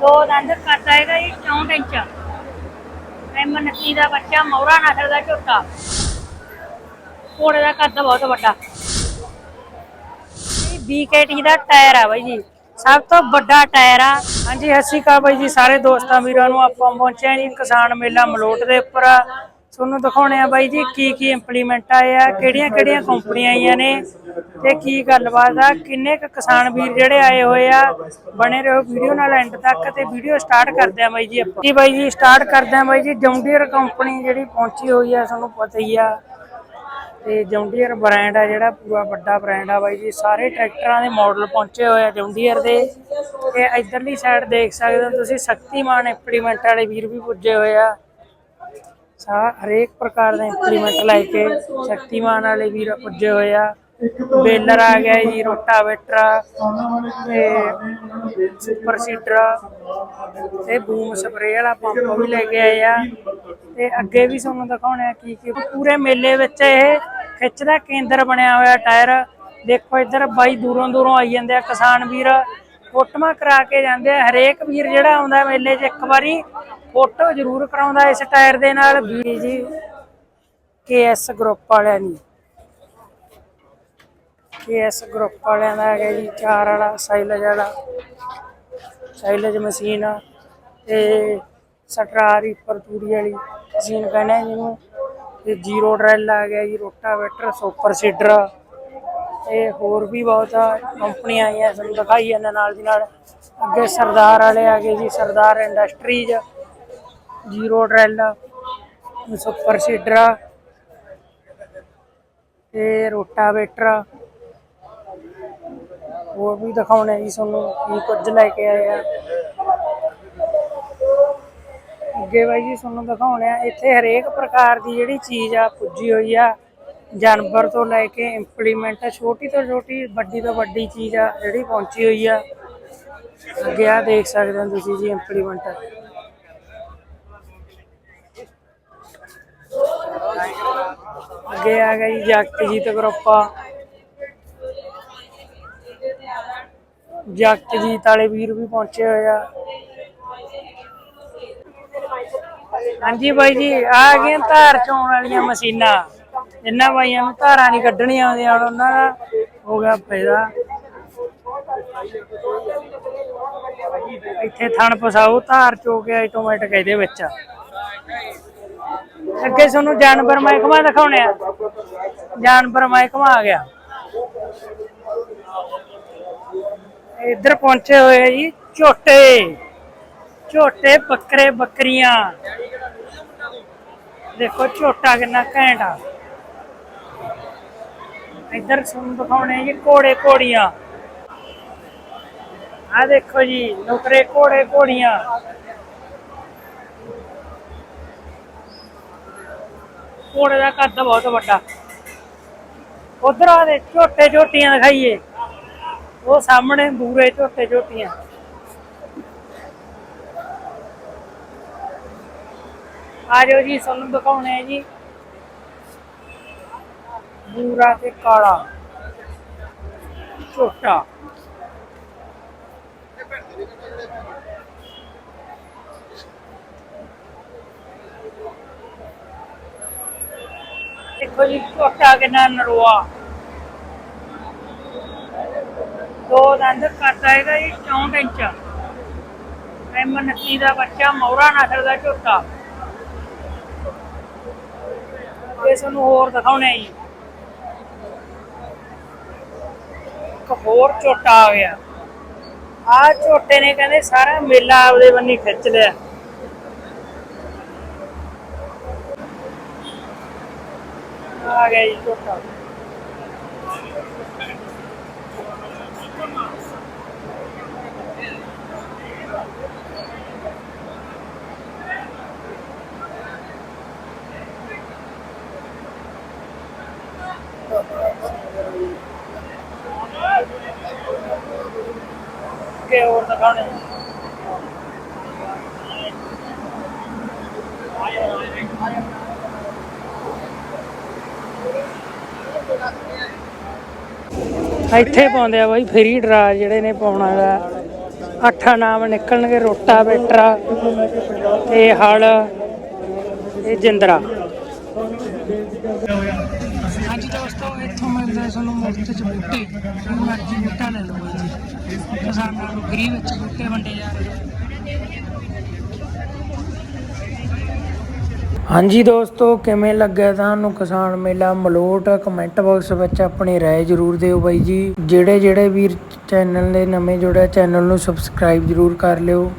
ਦੋ ਦੰਦ ਕਰਦਾ ਹੈਗਾ ਜੀ 64 ਇੰਚ। ਐਮ ਦਾ ਬੱਚਾ ਮੌਰਾ ਨਸਲ ਦਾ ਝੋਟਾ। ਘੋੜੇ ਦਾ ਕੱਦ ਬਹੁਤ ਵੱਡਾ। ਇਹ BKT ਦਾ ਟਾਇਰ ਆ ਬਾਈ ਜੀ। ਸਭ ਤੋਂ ਵੱਡਾ ਟਾਇਰ ਆ। ਹਾਂਜੀ, ਸਤਿ ਸ਼੍ਰੀ ਅਕਾਲ ਬਾਈ ਜੀ, ਸਾਰੇ ਦੋਸਤਾਂ ਵੀਰਾਂ ਨੂੰ ਆਪਾਂ ਪਹੁੰਚੇ ਜੀ ਕਿਸਾਨ ਮੇਲਾ ਮਲੋਟ ਦੇ ਉੱਪਰ। ਤੁਹਾਨੂੰ ਦਿਖਾਉਣੇ ਆ ਬਾਈ ਜੀ ਕੀ ਕੀ ਇੰਪਲੀਮੈਂਟ ਆਏ ਆ, ਕਿਹੜੀਆਂ ਕਿਹੜੀਆਂ ਕੰਪਨੀਆਂ ਆਈਆਂ ਨੇ ਤੇ ਕੀ ਗੱਲਬਾਤ ਆ, ਕਿੰਨੇ ਕੁ ਕਿਸਾਨ ਵੀਰ ਜਿਹੜੇ ਆਏ ਹੋਏ ਆ, ਬਣੇ ਰਹੋ ਵੀਡੀਓ ਨਾਲ ਐਂਡ ਤੱਕ ਤੇ ਵੀਡੀਓ ਸਟਾਰਟ ਕਰਦੇ ਆ ਬਾਈ ਜੀ ਆਪਾਂ। ਜੀ ਬਾਈ ਜੀ ਸਟਾਰਟ ਕਰਦੇ ਆ ਬਾਈ ਜੀ, ਜੌਂਡੀਅਰ ਕੰਪਨੀ ਜਿਹੜੀ ਪਹੁੰਚੀ ਹੋਈ ਆ, ਤੁਹਾਨੂੰ ਪਤਾ ਹੀ ਆ। ਤੇ ਜੌਂਡੀਅਰ ਬ੍ਰਾਂਡ ਆ ਜਿਹੜਾ, ਪੂਰਾ ਵੱਡਾ ਬ੍ਰਾਂਡ ਆ ਬਾਈ ਜੀ, ਸਾਰੇ ਟਰੈਕਟਰਾਂ ਦੇ ਮਾਡਲ ਪਹੁੰਚੇ ਹੋਏ ਆ ਜੌਂਡੀਅਰ ਦੇ। ਤੇ ਇਧਰਲੀ ਸਾਈਡ ਦੇਖ ਸਕਦੇ ਹੋ ਤੁਸੀਂ, ਸ਼ਕਤੀਮਾਨ ਇੰਪਲੀਮੈਂਟ ਵਾਲੇ ਵੀਰ ਵੀ ਪੁੱਜੇ ਹੋਏ ਆ। ਸਾ ਹਰੇਕ ਪ੍ਰਕਾਰ ਦਾ ਇੰਪਲੀਮੈਂਟ ਲੈ ਕੇ ਸ਼ਕਤੀਮਾਨ ਵਾਲੇ ਵੀਰ ਪੁੱਜੇ ਹੋਏ ਆ। ਬੇਲਰ ਆ ਗਿਆ ਜੀ, ਰੋਟਾਵੇਟਰ ਤੇ ਸੁਪਰ ਸੀਡਰ ਤੇ ਬੂਮ ਸਪਰੇ ਵਾਲਾ ਪੰਪ ਵੀ ਲੈ ਕੇ ਆਏ ਆ। ਤੇ ਅੱਗੇ ਵੀ ਤੁਹਾਨੂੰ ਦਿਖਾਉਣੇ ਆ ਕੀ ਕੀ, ਪੂਰੇ ਮੇਲੇ ਵਿੱਚ ਇਹ ਖਿੱਚ ਦਾ ਕੇਂਦਰ ਬਣਿਆ ਹੋਇਆ ਟਾਇਰ। ਦੇਖੋ ਇੱਧਰ ਬਾਈ ਦੂਰੋਂ ਦੂਰੋਂ ਆਈ ਜਾਂਦੇ ਆ ਕਿਸਾਨ ਵੀਰ। ਫੋਟੋਆਂ ਕਰਾ ਕੇ ਜਾਂਦੇ ਆ। ਹਰੇਕ ਵੀਰ ਜਿਹੜਾ ਆਉਂਦਾ ਮੇਲੇ 'ਚ ਇੱਕ ਵਾਰੀ ਫੋਟੋ ਜ਼ਰੂਰ ਕਰਾਉਂਦਾ ਇਸ ਟਾਇਰ ਦੇ ਨਾਲ, ਵੀ ਜੀ, ਕੇਐਸ ਗਰੁੱਪ ਵਾਲਿਆਂ ਦੀ। ਕੇਐਸ ਗਰੁੱਪ ਵਾਲਿਆਂ ਦਾ ਹੈਗਾ ਜੀ, ਚਾਰ ਵਾਲਾ, ਸਾਈਲਜ ਵਾਲਾ, ਸਾਈਲਜ ਮਸ਼ੀਨ ਆ, ਤੇ ਸਟਰਾਰੀ ਪਰਤੂੜੀ ਵਾਲੀ ਮਸ਼ੀਨ ਕਹਿੰਦੇ ਆ ਜਿਹਨੂੰ, ਤੇ ਜ਼ੀਰੋ ਡਰੈਲ ਆ ਗਿਆ ਜੀ, ਰੋਟਾਵੇਟਰ, ਸੁਪਰ ਸੀਡਰ ਇਹ ਹੋਰ ਵੀ ਬਹੁਤ ਕੰਪਨੀਆਂ ਆਈਆਂ ਸਾਨੂੰ ਦਿਖਾਈ ਇਹਨਾਂ ਨਾਲ ਦੀ ਨਾਲ। ਅੱਗੇ ਸਰਦਾਰ ਵਾਲੇ ਆ ਗਏ ਜੀ, Sardar industries zero drill super seeder ਤੇ ਰੋਟਾਵੇਟਰ। ਹੋਰ ਵੀ ਦਿਖਾਉਣੇ ਜੀ ਤੁਹਾਨੂੰ ਕੀ ਕੁਝ ਲੈ ਕੇ ਆਏ ਆ। ਅੱਗੇ ਬਾਈ ਜੀ ਤੁਹਾਨੂੰ ਦਿਖਾਉਣੇ ਆ, ਇੱਥੇ ਹਰੇਕ ਪ੍ਰਕਾਰ ਦੀ ਜਿਹੜੀ ਚੀਜ਼ ਆ ਪੁੱਜੀ ਹੋਈ ਆ, ਜਾਨਵਰ ਤੋਂ ਲੈ ਕੇ ਇੰਪਲੀਮੈਂਟ ਛੋਟੀ ਤੋਂ ਛੋਟੀ, ਵੱਡੀ ਤੋਂ ਵੱਡੀ ਚੀਜ਼ ਆ ਜਿਹੜੀ ਪਹੁੰਚੀ ਹੋਈ ਆ। ਅੱਗੇ ਆ ਦੇਖ ਸਕਦੇ ਹੋ ਤੁਸੀਂ ਜੀ ਇੰਪਲੀਮੈਂਟ ਅੱਗੇ ਆ ਗਿਆ ਜੀ ਜਗਤਜੀਤ ਗਰੁੱਪ ਜਗਤਜੀਤ ਵਾਲੇ ਵੀਰ ਵੀ ਪਹੁੰਚੇ ਹੋਏ ਆ। ਹਾਂਜੀ ਬਾਈ ਜੀ, ਆ ਗਈਆਂ ਧਾਰ ਚੋਣ ਵਾਲੀਆਂ ਮਸ਼ੀਨਾਂ। ਜਿੰਨਾ ਬਾਈਆਂ ਨੂੰ ਧਾਰਾਂ ਨਹੀਂ ਕੱਢਣੀਆਂ ਆਉਂਦੀਆਂ ਉਹਨਾਂ ਦਾ ਹੋ ਗਿਆ ਫਾਇਦਾ। ਇੱਥੇ ਥਣ ਫਸਾਓ ਧਾਰ ਚੋ ਕੇ ਆਟੋਮੈਟਿਕ ਇਹਦੇ ਵਿੱਚ। ਅੱਗੇ ਤੁਹਾਨੂੰ ਜਾਨਵਰ ਮਹਿਕਮਾ ਦਿਖਾਉਣੇ ਆ। ਜਾਨਵਰ ਮਹਿਕਮਾ ਘੁਮਾ ਗਿਆ। ਇੱਧਰ ਪਹੁੰਚੇ ਹੋਏ ਆ ਜੀ ਝੋਟੇ। ਝੋਟੇ ਬੱਕਰੇ ਬੱਕਰੀਆਂ। ਦੇਖੋ ਝੋਟਾ ਕਿੰਨਾ ਘੈਂਟ ਆ। ਇੱਧਰ ਤੁਹਾਨੂੰ ਦਿਖਾਉਣੇ ਜੀ ਘੋੜੇ ਘੋੜੀਆਂ। ਆ ਦੇਖੋ ਜੀ ਨੁਕਰੇ ਘੋੜੇ ਘੋੜੀਆਂ। ਘੋੜੇ ਦਾ ਕੱਦ ਬਹੁਤ ਵੱਡਾ। ਉਧਰ ਆ ਦੇ, ਝੋਟੇ ਝੋਟੀਆਂ ਦਿਖਾਈਏ। ਉਹ ਸਾਹਮਣੇ ਬੂਰੇ ਝੋਟੇ ਝੋਟੀਆਂ। ਆ ਜਾਓ ਜੀ, ਤੁਹਾਨੂੰ ਦਿਖਾਉਣੇ ਆ ਜੀ। ਬੂਰਾ ਤੇ ਕਾਲਾ। ਝੋਟਾ। ਦੇਖੋ ਜੀ ਝੋਟਾ ਕਿੰਨਾ ਨਰਵਾ ਦੋ ਦੰਦ ਕਰਦਾ ਹੈਗਾ ਜੀ 64 ਇੰਚ। ਐਮ ਦਾ ਬੱਚਾ ਮੌਰਾ ਨਸਲ ਦਾ ਝੋਟਾ। ਇਹ ਸਾਨੂੰ ਹੋਰ ਦਿਖਾਉਣੇ ਜੀ। ਇੱਕ ਹੋਰ ਝੋਟਾ ਆ ਗਿਆ। ਆ ਝੋਟੇ ਨੇ ਕਹਿੰਦੇ ਸਾਰਾ ਮੇਲਾ ਆਪਦੇ ਬੰਨੀ ਖਿੱਚ ਲਿਆ। ਆ ਗਿਆ ਜੀ ਝੋਟਾ ਕਿ ਇੱਥੇ ਪਾਉਂਦੇ ਆ ਬਾਈ, ਫਰੀ ਡਰਾ ਜਿਹੜੇ ਨੇ ਪਾਉਣਾ ਗਾ ਅੱਠ ਨਾਮ ਨਿਕਲਣਗੇ, ਰੋਟਾ, ਬੇਟਰਾ ਤੇ ਹਲ, ਇਹ ਜਿੰਦਰਾ। ਹਾਂਜੀ ਦੋਸਤੋ, ਇੱਥੋਂ ਮਿਲਦਾ ਸਾਨੂੰ ਮੁਫਤ ਚ ਬੂਟੇ। ਜੋ ਮਰਜ਼ੀ ਬੂਟਾ ਲੈ ਲਓ ਜੀ। ਕਿਸਾਨਾਂ ਨੂੰ ਗਰੀ ਵਿੱਚ ਬੂਟੇ ਵੰਡੇ ਜਾ ਰਹੇ ਹਾਂਜੀ ਦੋਸਤੋ, ਕਿਵੇਂ ਲੱਗਿਆ ਤੁਹਾਨੂੰ ਕਿਸਾਨ ਮੇਲਾ? ਮਲੋਟ ਕਮੈਂਟ ਬਾਕਸ ਵਿੱਚ ਆਪਣੀ ਰਾਏ ਜਰੂਰ ਦਿਓ ਬਾਈ ਜੀ। ਜਿਹੜੇ ਜਿਹੜੇ ਵੀਰ ਚੈਨਲ ਦੇ ਨਵੇਂ ਜੁੜਿਆ ਚੈਨਲ ਨੂੰ ਸਬਸਕ੍ਰਾਈਬ ਜਰੂਰ ਕਰ ਲਿਓ।